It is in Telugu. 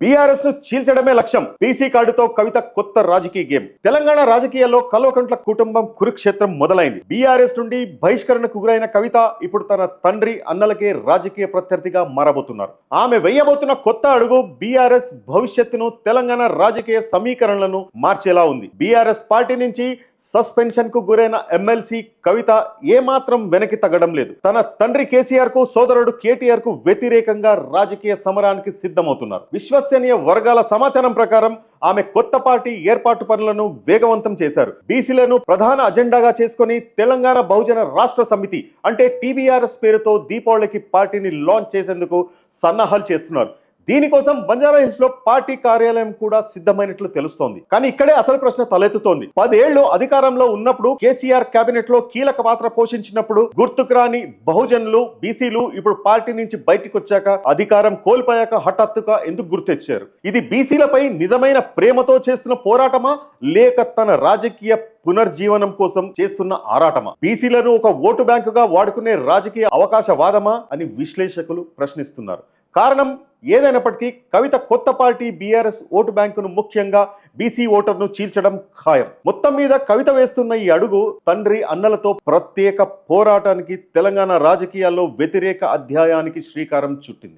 బీఆర్ఎస్ను చీల్చడమే లక్ష్యం. బీసీ కార్డుతో కవిత కొత్త రాజకీయ గేమ్. తెలంగాణ రాజకీయాల్లో కల్వకంట్ల కుటుంబం కురుక్షేత్రం మొదలైంది. బీఆర్ఎస్ నుండి బహిష్కరణకు గురైన కవిత ఇప్పుడు తన తండ్రి అన్నలకే రాజకీయ ప్రత్యర్థిగా మారబోతున్నారు. ఆమె వెయ్యబోతున్న కొత్త అడుగు బీఆర్ఎస్ భవిష్యత్తును తెలంగాణ రాజకీయ సమీకరణలను మార్చేలా ఉంది. బీఆర్ఎస్ పార్టీ నుంచి సస్పెన్షన్కు గురైన ఎమ్మెల్సీ కవిత ఏమాత్రం వెనక్కి తగ్గడం లేదు. తన తండ్రి కేసీఆర్కు సోదరుడు కేటీఆర్కు వ్యతిరేకంగా రాజకీయ సమరానికి సిద్ధమవుతున్నారు. విశ్వ విశ్వసనీయ వర్గాల సమాచారం ప్రకారం ఆమె కొత్త పార్టీ ఏర్పాటు పనులను వేగవంతం చేశారు. బీసీలను ప్రధాన అజెండాగా చేసుకొని తెలంగాణ బహుజన రాష్ట్ర సమితి అంటే టీబీఆర్ఎస్ పేరుతో దీపావళికి పార్టీని లాంచ్ చేసేందుకు సన్నాహాలు చేస్తున్నారు. దీనికోసం బంజారా హిల్స్లో పార్టీ కార్యాలయం కూడా సిద్ధమైనట్లు తెలుస్తోంది. కానీ ఇక్కడే అసలు ప్రశ్న తలెత్తుతోంది. పదేళ్ళు అధికారంలో ఉన్నప్పుడు కేసీఆర్ కేబినెట్లో కీలక పాత్ర పోషించినప్పుడు గుర్తుకు రాని బహుజనులు బీసీలు ఇప్పుడు పార్టీ నుంచి బయటకు వచ్చాక అధికారం కోల్పోయాక హఠాత్తుగా ఎందుకు గుర్తొచ్చారు? ఇది బీసీలపై నిజమైన ప్రేమతో చేస్తున్న పోరాటమా? లేక తన రాజకీయ పునర్జీవనం కోసం చేస్తున్న ఆరాటమా? బీసీలను ఒక ఓటు బ్యాంకుగా వాడుకునే రాజకీయ అవకాశవాదమా? అని విశ్లేషకులు ప్రశ్నిస్తున్నారు. కారణం ఏదైనప్పటికీ కవిత కొత్త పార్టీ బీఆర్ఎస్ ఓటు బ్యాంకును ముఖ్యంగా బీసీ ఓటర్ను చీల్చడం ఖాయం. మొత్తం మీద కవిత వేస్తున్న ఈ అడుగు తండ్రి అన్నలతో ప్రత్యేక పోరాటానికి తెలంగాణ రాజకీయాల్లో వ్యతిరేక అధ్యాయానికి శ్రీకారం చుట్టింది.